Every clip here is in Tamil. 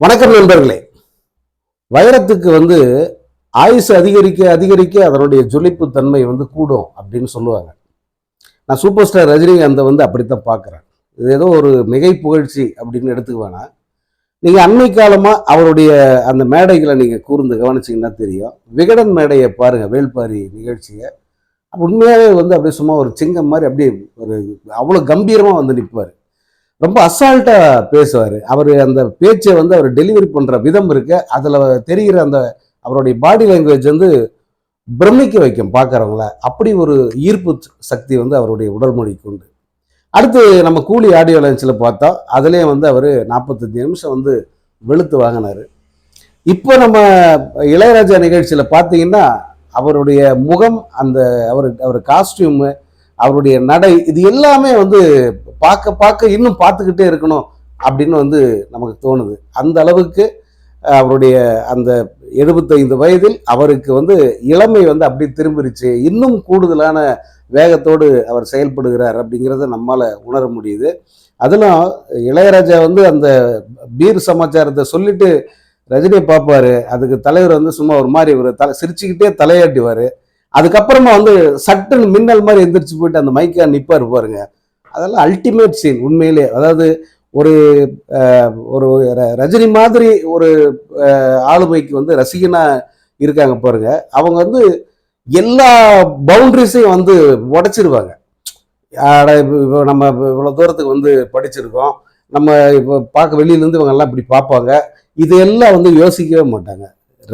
வணக்கம் நண்பர்களே. வைரத்துக்கு வந்து ஆயுசு அதிகரிக்க அதிகரிக்க அதனுடைய ஜொலிப்பு தன்மை வந்து கூடும் அப்படின்னு சொல்லுவாங்க. நான் சூப்பர் ஸ்டார் ரஜினிகாந்தை வந்து அப்படித்தான் பார்க்குறேன். இது ஏதோ ஒரு மிகை புகழ்ச்சி அப்படின்னு எடுத்துக்க வேணாம் நீங்கள் அண்மை காலமாக அவருடைய அந்த மேடைகளை நீங்கள் கூர்ந்து கவனிச்சிங்கன்னா தெரியும். விகடன் மேடையை பாருங்கள் வேள்பாரி நிகழ்ச்சியை. உண்மையாகவே வந்து அப்படியே சும்மா ஒரு சிங்கம் மாதிரி அப்படியே ஒரு அவ்வளோ கம்பீரமாக வந்து நிற்பார் ரொம்ப அசால்ட்டாக பேசுவார். அவர் அந்த பேச்சை வந்து அவர் டெலிவரி பண்ணுற விதம் இருக்கு. அதில் தெரிகிற அந்த அவருடைய பாடி லாங்குவேஜ் வந்து பிரமிக்க வைக்கும் பார்க்குறவங்கள அப்படி ஒரு ஈர்ப்பு சக்தி வந்து அவருடைய உடல் மொழிக்கு உண்டு. அடுத்து நம்ம கூலி ஆடியோ லஞ்சில் பார்த்தா அதுலேயும் வந்து அவர் நாற்பத்தஞ்சு நிமிஷம் வந்து வெளுத்து வாங்கினார். இப்போ நம்ம இளையராஜா நிகழ்ச்சியில் பார்த்தீங்கன்னா அவருடைய முகம் அந்த அவர் அவர் காஸ்டியூமு அவருடைய நடை இது எல்லாமே வந்து பார்க்க பார்க்க இன்னும் பார்த்துக்கிட்டே இருக்கணும் அப்படின்னு வந்து நமக்கு தோணுது. அந்த அளவுக்கு அவருடைய அந்த எழுபத்தைந்து வயதில் அவருக்கு வந்து இளமை வந்து அப்படி திரும்பிருச்சு. இன்னும் கூடுதலான வேகத்தோடு அவர் செயல்படுகிறார் அப்படிங்கிறத நம்மால் உணர முடியுது. அதெல்லாம் இளையராஜா வந்து அந்த பீர் சமாச்சாரத்தை சொல்லிட்டு ரஜினியை பார்ப்பாரு. அதுக்கு தலைவர் வந்து சும்மா ஒரு மாதிரி ஒரு தலை சிரிச்சுக்கிட்டே தலையாட்டிவார். அதுக்கப்புறமா வந்து சட்டுன்னு மின்னல் மாதிரி எந்திரிச்சு போயிட்டு அந்த மைக்கா நிப்பாரு பாருங்க. அதெல்லாம் அல்டிமேட் சீன் உண்மையிலே. அதாவது ஒரு ஒரு ரஜினி மாதிரி ஒரு ஆளுமைக்கு வந்து ரசிகனா இருக்காங்க பாருங்க. அவங்க வந்து எல்லா பவுண்டரிஸையும் வந்து உடைச்சிருவாங்க. இப்போ நம்ம இவ்வளோ தூரத்துக்கு வந்து படிச்சிருக்கோம். நம்ம இப்போ பார்க்க வெளியிலேருந்து இவங்க எல்லாம் இப்படி பார்ப்பாங்க. இதையெல்லாம் வந்து யோசிக்கவே மாட்டாங்க.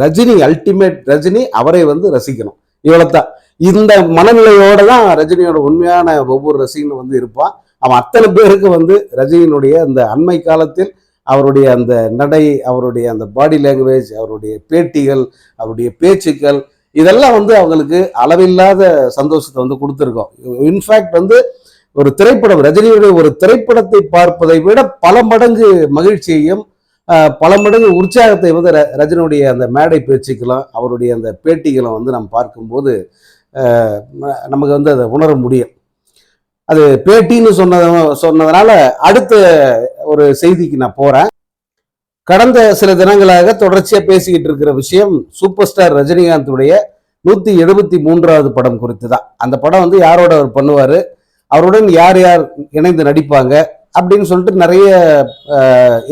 ரஜினி அல்டிமேட் ரஜினி அவரை வந்து ரசிக்கணும். இவ்வளோத்தான் இந்த மனநிலையோட தான் ரஜினியோட உண்மையான ஒவ்வொரு ரசிகனும் வந்து இருப்பான் அவன் அத்தனை பேருக்கு வந்து ரஜினியினுடைய அந்த அண்மை காலத்தில் அவருடைய அந்த நடை அவருடைய அந்த பாடி லாங்குவேஜ் அவருடைய பேட்டிகள் அவருடைய பேச்சுக்கள் இதெல்லாம் வந்து அவங்களுக்கு அளவில்லாத சந்தோஷத்தை வந்து கொடுத்துருக்கோம். இன்ஃபேக்ட் வந்து ஒரு திரைப்படம் ரஜினியுடைய ஒரு திரைப்படத்தை பார்ப்பதை விட பல மடங்கு மகிழ்ச்சியையும் பல மடங்கு உற்சாகத்தை வந்து ர- ரஜினியுடைய அந்த மேடை பேச்சுக்கெல்லாம் அவருடைய அந்த பேட்டிகளும் வந்து நம்ம பார்க்கும்போது நமக்கு வந்து அதை உணர முடியும். அது பேட்டின்னு சொன்னது சொன்னதுனால அடுத்த ஒரு செய்திக்கு நான் போறேன். கடந்த சில தினங்களாக தொடர்ச்சியாக பேசிக்கிட்டு இருக்கிற விஷயம் சூப்பர் ஸ்டார் ரஜினிகாந்துடைய நூற்றி எழுபத்தி மூன்றாவது படம் குறித்து தான் அந்த படம் வந்து யாரோட அவர் பண்ணுவார்? அவருடன் யார் யார் இணைந்து நடிப்பாங்க? அப்படின்னு சொல்லிட்டு நிறைய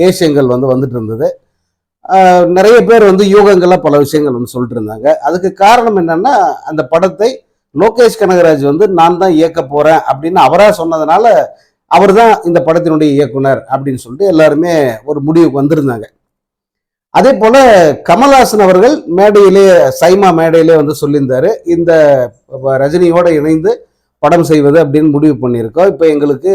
ஏசியங்கள் வந்து வந்துட்டு இருந்தது. நிறைய பேர் வந்து யூகங்கள்ல பல விஷயங்கள் வந்து சொல்லிட்டு இருந்தாங்க. அதுக்கு காரணம் என்னன்னா அந்த படத்தை லோகேஷ் கனகராஜ் வந்து நான் தான் இயக்க போறேன் அப்படின்னு அவராக சொன்னதுனால அவர் தான் இந்த படத்தினுடைய இயக்குனர் அப்படின்னு சொல்லிட்டு எல்லாருமே ஒரு முடிவுக்கு வந்திருந்தாங்க. அதே போல கமல்ஹாசன் அவர்கள் மேடையிலே சைமா மேடையிலே வந்து சொல்லியிருந்தாரு இந்த ரஜினியோட இணைந்து படம் செய்வது அப்படின்னு முடிவு பண்ணியிருக்கோம். இப்போ எங்களுக்கு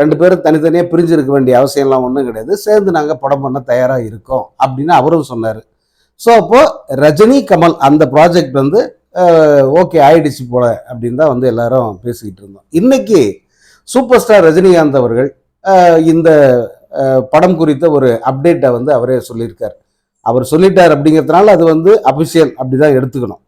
ரெண்டு பேரும் தனித்தனியாக பிரிஞ்சு இருக்க வேண்டிய அவசியம்லாம் ஒன்றும் கிடையாது. சேர்ந்து நாங்கள் படம் பண்ண தயாராக இருக்கோம் அப்படின்னு அவரும் சொன்னார். ஸோ அப்போது ரஜினி கமல் அந்த ப்ராஜெக்ட் வந்து ஓகே ஆயிடுச்சு போல அப்படின்னு தான் வந்து எல்லாரும் பேசிக்கிட்டு இருந்தோம். இன்னைக்கு சூப்பர் ஸ்டார் ரஜினிகாந்த் அவர்கள் இந்த படம் குறித்த ஒரு அப்டேட்டை வந்து அவரே சொல்லியிருக்கார். அவர் சொல்லிட்டார் அப்படிங்கிறதுனால அது வந்து அபிஷியல் அப்படி தான் எடுத்துக்கணும்.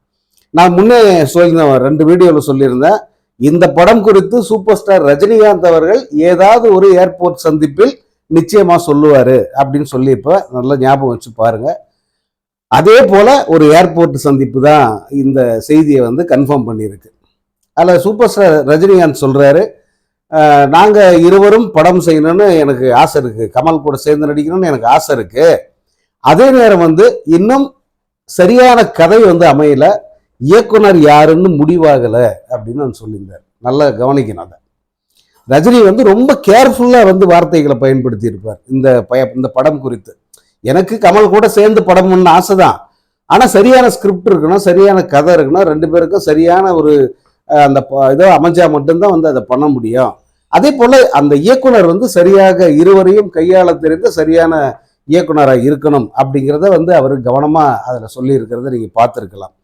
நான் முன்னே சொல்லியிருந்தேன் ரெண்டு வீடியோவில் சொல்லியிருந்தேன். இந்த படம் குறித்து சூப்பர் ஸ்டார் ரஜினிகாந்த் அவர்கள் ஏதாவது ஒரு ஏர்போர்ட் சந்திப்பில் நிச்சயமா சொல்லுவாரு அப்படின்னு சொல்லி இப்போ நல்லா ஞாபகம் வச்சு பாருங்க. அதே போல ஒரு ஏர்போர்ட் சந்திப்பு தான் இந்த செய்தியை வந்து கன்ஃபார்ம் பண்ணியிருக்கு. அதில் சூப்பர் ஸ்டார் ரஜினிகாந்த் சொல்கிறாரு நாங்கள் இருவரும் படம் செய்யணும்னு எனக்கு ஆசை இருக்குது கமல் கூட சேர்ந்து நடிக்கணும்னு எனக்கு ஆசை இருக்குது அதே நேரம் வந்து இன்னும் சரியான கதை வந்து அமையலை. இயக்குனர் யாருன்னு முடிவாகலை அப்படின்னு நான் சொல்லியிருந்தார் நல்லா கவனிக்கணும் அதை. ரஜினி வந்து ரொம்ப கேர்ஃபுல்லாக வந்து வார்த்தைகளை பயன்படுத்தி இருப்பார் இந்த பய இந்த படம் குறித்து. எனக்கு கமல் கூட சேர்ந்து படம் பண்ண ஆசைதான். ஆனால் சரியான ஸ்கிரிப்ட் இருக்கணும் சரியான கதை இருக்கணும் ரெண்டு பேருக்கும் சரியான ஒரு அந்த ப- இதோ அமைஞ்சா மட்டும்தான் வந்து அதை பண்ண முடியும். அதே போல் அந்த இயக்குனர் வந்து சரியாக இருவரையும் கையாள தெரிந்த சரியான இயக்குனராக இருக்கணும் அப்படிங்கிறத வந்து அவர் கவனமாக அதில் சொல்லியிருக்கிறத நீங்கள் பார்த்துருக்கலாம்.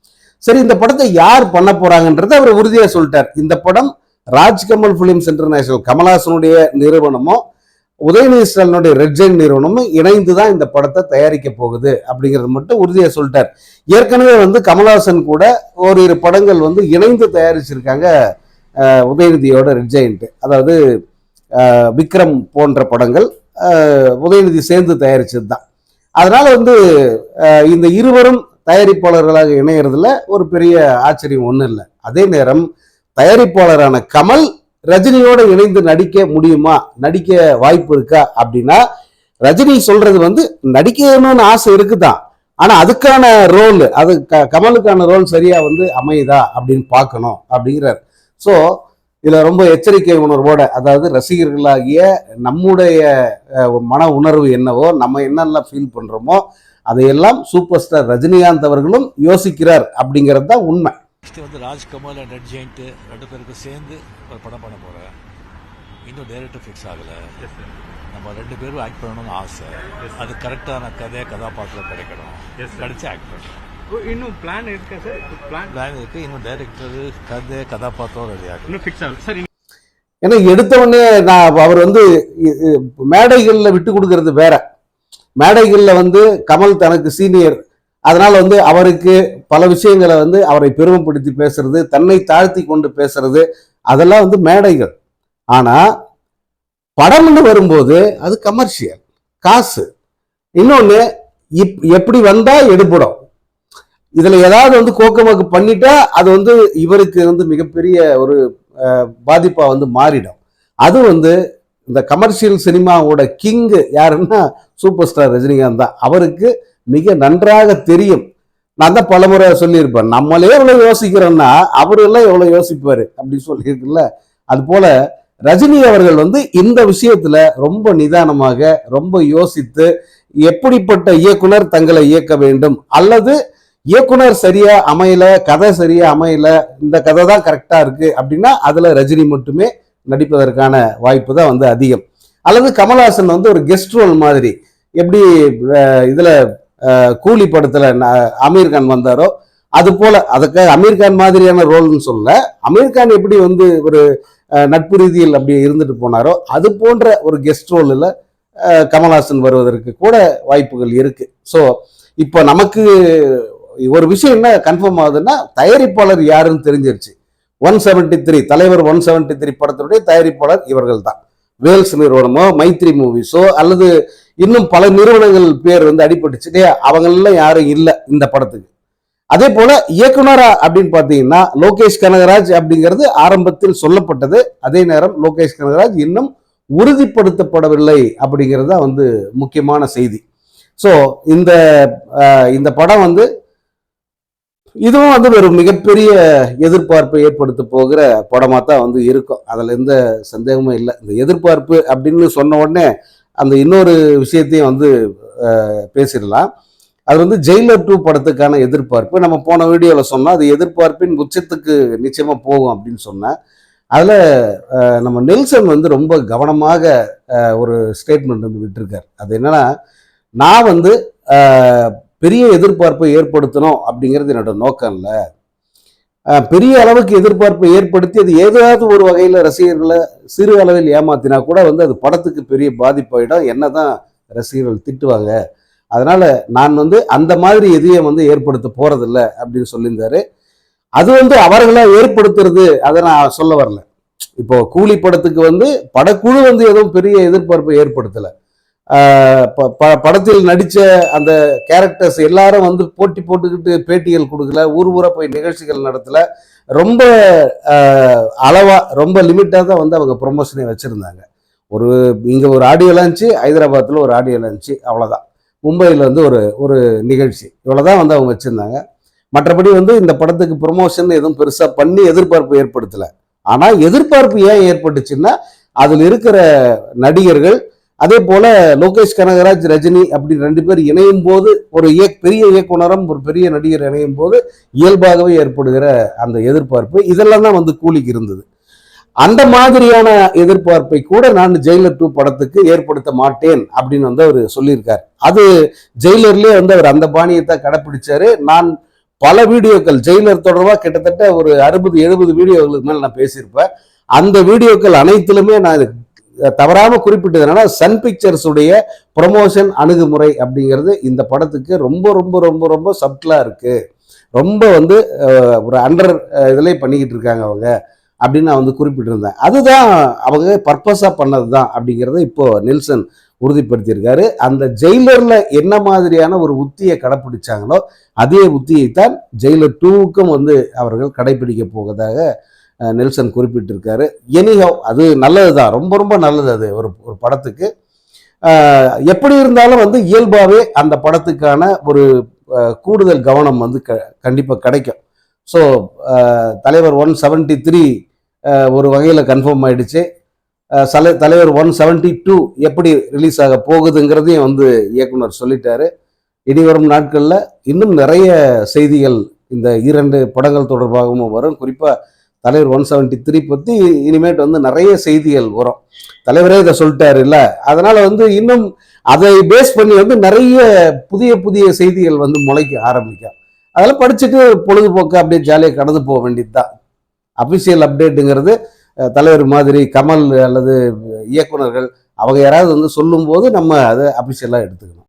சரி இந்த படத்தை யார் பண்ண போறாங்கன்றத அவர் உறுதியா சொல்லிட்டார். இந்த படம் ராஜ்கமல் பிலிம்ஸ் இன்டர்நேஷனல் கமல்ஹாசனுடைய நிறுவனமும் உதயநிதி ஸ்டாலினுடைய ரெட் ஜெயின் நிறுவனமும் இணைந்து தான் இந்த படத்தை தயாரிக்க போகுது அப்படிங்கிறது மட்டும் உறுதியாக சொல்லிட்டார். ஏற்கனவே வந்து கமல்ஹாசன் கூட ஓரிரு படங்கள் வந்து இணைந்து தயாரிச்சிருக்காங்க உதயநிதியோட ரெட் ஜெயின்ட் அதாவது விக்ரம் போன்ற படங்கள் உதயநிதி சேர்ந்து தயாரிச்சது தான் அதனால் வந்து இந்த இருவரும் தயாரிப்பாளர்களாக இணையறதுல ஒரு பெரிய ஆச்சரியம் ஒன்றும் இல்லை. அதே நேரம் தயாரிப்பாளரான கமல் ரஜினியோட இணைந்து நடிக்க முடியுமா? நடிக்க வாய்ப்பு இருக்கா? அப்படின்னா ரஜினி சொல்றது வந்து நடிக்கணும்னு ஆசை இருக்குதான். ஆனா அதுக்கான ரோல் அது க- கமலுக்கான ரோல் சரியா வந்து அமையுதா அப்படின்னு பார்க்கணும் அப்படிங்கிறார். ஸோ இதில் ரொம்ப எச்சரிக்கை உணர்வோட அதாவது ரசிகர்களாகிய நம்முடைய மன உணர்வு என்னவோ நம்ம என்னெல்லாம் ஃபீல் பண்ணுறோமோ அதையெல்லாம் சூப்பர் ஸ்டார் ரஜினிகாந்த் அவர்களும் யோசிக்கிறார் அப்படிங்கிறது தான் உண்மை. நெக்ஸ்ட் வந்து ராஜ்கமல் அண்ட் ரெட் ஜெயிண்ட் ரெண்டு பேருக்கும் சேர்ந்து ஒரு படம் பண்ண போறேன். இன்னும் டைரக்டர் ஃபிக்ஸ் ஆகல. நம்ம ரெண்டு பேரும் ஆக்ட் பண்ணணும்னு ஆசை. அது கரெக்டான கதை கதாபாத்திரம் கிடைக்கணும். கிடைச்சு ஆக்ட் பண்ணணும். இன்னும் பிளான் இருக்கா சார் பிளான் பிளான் இருக்கு. இன்னும் டைரக்டர் கதை கதாபாத்திரம் ரெடி இன்னும் ஃபிக்ஸ் ஆகல. சார் ஏன்னா எடுத்த உடனே நான் அவர் வந்து மேடைகள்ல விட்டு கொடுக்கறது வேற. மேடைகளில் வந்து கமல் தனக்கு சீனியர். அதனால் வந்து அவருக்கு பல விஷயங்களை வந்து அவரை பெருமைப்படுத்தி பேசுறது தன்னை தாழ்த்தி கொண்டு பேசுறது அதெல்லாம் வந்து மேடைகள். ஆனால் படம்னு வரும்போது அது கமர்ஷியல் காசு. இன்னொன்று இப் எப்படி வந்தால் எடுபடும். இதில் ஏதாவது வந்து கோக்கமாக்கு பண்ணிட்டா அது வந்து இவருக்கு வந்து மிகப்பெரிய ஒரு பாதிப்பாக வந்து மாறிடும். அது வந்து இந்த கமர்ஷியல் சினிமாவோட கிங்கு யாருன்னா சூப்பர் ஸ்டார் ரஜினிகாந்த் தான். அவருக்கு மிக நன்றாக தெரியும். நான் தான் பலமுறை சொல்லியிருப்பேன். நம்மளே எவ்வளோ யோசிக்கிறோன்னா அவரெல்லாம் எவ்வளோ யோசிப்பார் அப்படின்னு சொல்லியிருக்குல்ல. அதுபோல் ரஜினி அவர்கள் வந்து இந்த விஷயத்துல ரொம்ப நிதானமாக ரொம்ப யோசித்து எப்படிப்பட்ட இயக்குனர் தங்களை இயக்க வேண்டும்? அல்லது இயக்குனர் சரியா அமையல கதை சரியா அமையல இந்த கதை தான் கரெக்டா இருக்கு அப்படின்னா அதுல ரஜினி மட்டுமே நடிப்பதற்கான வாய்ப்பு தான் வந்து அதிகம். அல்லது கமல்ஹாசன் வந்து ஒரு கெஸ்ட் ரோல் மாதிரி. எப்படி இதில் கூலி படத்தில் ந- அமீர் கான் வந்தாரோ அது போல் அதுக்கு அமீர் கான் மாதிரியான ரோல்னு சொல்ல அமீர் கான் எப்படி வந்து ஒரு நட்பு ரீதியில் அப்படி இருந்துட்டு போனாரோ அது போன்ற ஒரு கெஸ்ட் ரோலில் கமல்ஹாசன் வருவதற்கு கூட வாய்ப்புகள் இருக்குது ஸோ இப்போ நமக்கு ஒரு விஷயம் என்ன கன்ஃபார்ம் ஆகுதுன்னா தயாரிப்பாளர் யாருன்னு தெரிஞ்சிருச்சு. ஒன் செவன்டி த்ரீ தலைவர் ஒன் செவன்டி த்ரீ படத்தினுடைய தயாரிப்பாளர் இவர்கள் தான் வேல்ஸ் நிறுவனமோ மைத்ரி மூவிஸோ அல்லது இன்னும் பல நிறுவனங்கள் பேர் வந்து அடிபட்டுச்சு இல்லையா? அவங்களெல்லாம் யாரும் இல்லை இந்த படத்துக்கு. அதே போல இயக்குனரா அப்படின்னு பார்த்தீங்கன்னா லோகேஷ் கனகராஜ் அப்படிங்கிறது ஆரம்பத்தில் சொல்லப்பட்டது. அதே நேரம் லோகேஷ் கனகராஜ் இன்னும் உறுதிப்படுத்தப்படவில்லை அப்படிங்கிறது தான் வந்து முக்கியமான செய்தி. ஸோ இந்த இந்த படம் வந்து இதுவும் வந்து ஒரு மிகப்பெரிய எதிர்பார்ப்பை ஏற்படுத்த போகிற படமாக தான் வந்து இருக்கும். அதில் எந்த சந்தேகமும் இல்லை. இந்த எதிர்பார்ப்பு அப்படின்னு சொன்ன உடனே அந்த இன்னொரு விஷயத்தையும் வந்து பேசிடலாம். அது வந்து ஜெயிலர் டூ படத்துக்கான எதிர்பார்ப்பு. நம்ம போன வீடியோவில் சொன்னோம் அது எதிர்பார்ப்பின் உச்சத்துக்கு நிச்சயமாக போகும் அப்படின்னு சொன்னேன். அதில் நம்ம நெல்சன் வந்து ரொம்ப கவனமாக ஒரு ஸ்டேட்மெண்ட் வந்து விட்டுருக்கார். அது என்னன்னா நான் வந்து பெரிய எதிர்பார்ப்பை ஏற்படுத்தணும் அப்படிங்கிறது என்னோட நோக்கம் இல்லை. பெரிய அளவுக்கு எதிர்பார்ப்பை ஏற்படுத்தி அது ஏதாவது ஒரு வகையில் ரசிகர்களை சிறு அளவில் ஏமாத்தினா கூட வந்து அது படத்துக்கு பெரிய பாதிப்பாயிடும். என்னதான் ரசிகர்கள் திட்டுவாங்க. அதனால் நான் வந்து அந்த மாதிரி எதையும் வந்து ஏற்படுத்த போகிறதில்ல அப்படின்னு சொல்லியிருந்தாரு. அது வந்து அவர்களை ஏற்படுத்துறது அதை நான் சொல்ல வரல. இப்போ கூலி படத்துக்கு வந்து படக்குழு வந்து எதுவும் பெரிய எதிர்பார்ப்பை ஏற்படுத்தலை. படத்தில் நடித்த அந்த கேரக்டர்ஸ் எல்லாரும் வந்து போட்டி போட்டுக்கிட்டு பேட்டிகள் கொடுக்கல ஊர் ஊரா போய் நிகழ்ச்சிகள் நடத்தல. ரொம்ப அளவாக ரொம்ப லிமிட்டாக தான் வந்து அவங்க ப்ரொமோஷனை வச்சுருந்தாங்க. ஒரு இங்கே ஒரு ஆடியோ இருந்துச்சு ஹைதராபாத்தில் ஒரு ஆடியோ இருந்துச்சு அவ்வளோதான் மும்பையில் வந்து ஒரு ஒரு நிகழ்ச்சி. இவ்வளோ தான் வந்து அவங்க வச்சுருந்தாங்க. மற்றபடி வந்து இந்த படத்துக்கு ப்ரொமோஷன் எதுவும் பெருசாக பண்ணி எதிர்பார்ப்பு ஏற்படுத்தலை. ஆனால் எதிர்பார்ப்பு ஏன் ஏற்பட்டுச்சுன்னா அதில் இருக்கிற நடிகர்கள் அதே போல லோகேஷ் கனகராஜ் ரஜினி அப்படி ரெண்டு பேர் இணையும் போது ஒரு இயக் பெரிய இயக்குனரும் ஒரு பெரிய நடிகர் இணையும் போது இயல்பாகவே ஏற்படுகிற அந்த எதிர்பார்ப்பு இதெல்லாம் தான் வந்து கூலிக்கு இருந்தது. அந்த மாதிரியான எதிர்பார்ப்பை கூட நான் ஜெயிலர் டூ படத்துக்கு ஏற்படுத்த மாட்டேன் அப்படின்னு வந்து அவர் சொல்லியிருக்கார். அது ஜெயிலர்லேயே வந்து அவர் அந்த பாணியத்தை கடைப்பிடிச்சாரு. நான் பல வீடியோக்கள் ஜெயிலர் தொடர்பாக கிட்டத்தட்ட ஒரு அறுபது எழுபது வீடியோகளுக்கு மேலே நான் பேசியிருப்பேன். அந்த வீடியோக்கள் அனைத்திலுமே நான் தவறாமல் தவறாம குறிப்பிட்டது என்னன்னா சன் பிக்சர்ஸுடைய ப்ரொமோஷன் அணுகுமுறை அப்படிங்கிறது இந்த படத்துக்கு ரொம்ப ரொம்ப ரொம்ப ரொம்ப சப்டிலாக இருக்குது ரொம்ப வந்து ஒரு அண்டர் இதிலே பண்ணிக்கிட்டு இருக்காங்க அவங்க அப்படின்னு நான் வந்து குறிப்பிட்டிருந்தேன். அதுதான் அவங்க பர்பஸாக பண்ணது தான் அப்படிங்கிறத இப்போ நெல்சன் உறுதிப்படுத்தியிருக்காரு. அந்த ஜெயிலரில் என்ன மாதிரியான ஒரு உத்தியை கடைப்பிடிச்சாங்களோ அதே உத்தியைத்தான் ஜெயிலர் டூவுக்கும் வந்து அவர்கள் கடைப்பிடிக்க போவதாக நெல்சன் குறிப்பிட்டிருக்காரு. எனிஹவ் அது நல்லது தான் ரொம்ப ரொம்ப நல்லது அது ஒரு ஒரு படத்துக்கு. எப்படி இருந்தாலும் வந்து இயல்பாகவே அந்த படத்துக்கான ஒரு கூடுதல் கவனம் வந்து க கண்டிப்பாக கிடைக்கும். ஸோ தலைவர் ஒன் செவன்ட்டி த்ரீ ஒரு வகையில் கன்ஃபார்ம் ஆயிடுச்சு. சல தலைவர் ஒன் செவன்ட்டி டூ எப்படி ரிலீஸ் ஆக போகுதுங்கிறதையும் வந்து இயக்குனர் சொல்லிட்டாரு. இனி வரும் நாட்களில் இன்னும் நிறைய செய்திகள் இந்த இரண்டு படங்கள் தொடர்பாகவும் வரும். குறிப்பாக தலைவர் ஒன் செவன்ட்டி த்ரீ பற்றி இனிமேட்டு வந்து நிறைய செய்திகள் வரும். தலைவரே இதை சொல்லிட்டாரு இல்லை. அதனால் வந்து இன்னும் அதை பேஸ் பண்ணி வந்து நிறைய புதிய புதிய செய்திகள் வந்து முளைக்க ஆரம்பிக்கும் அதெல்லாம் படிச்சுட்டு பொழுதுபோக்கு அப்படியே ஜாலியாக கடந்து போக வேண்டியது தான் அஃபிஷியல் அப்டேட்டுங்கிறது தலைவர் மாதிரி கமல் அல்லது இயக்குனர்கள் அவங்க யாராவது வந்து சொல்லும்போது நம்ம அதை அஃபிஷியலாக எடுத்துக்கணும்.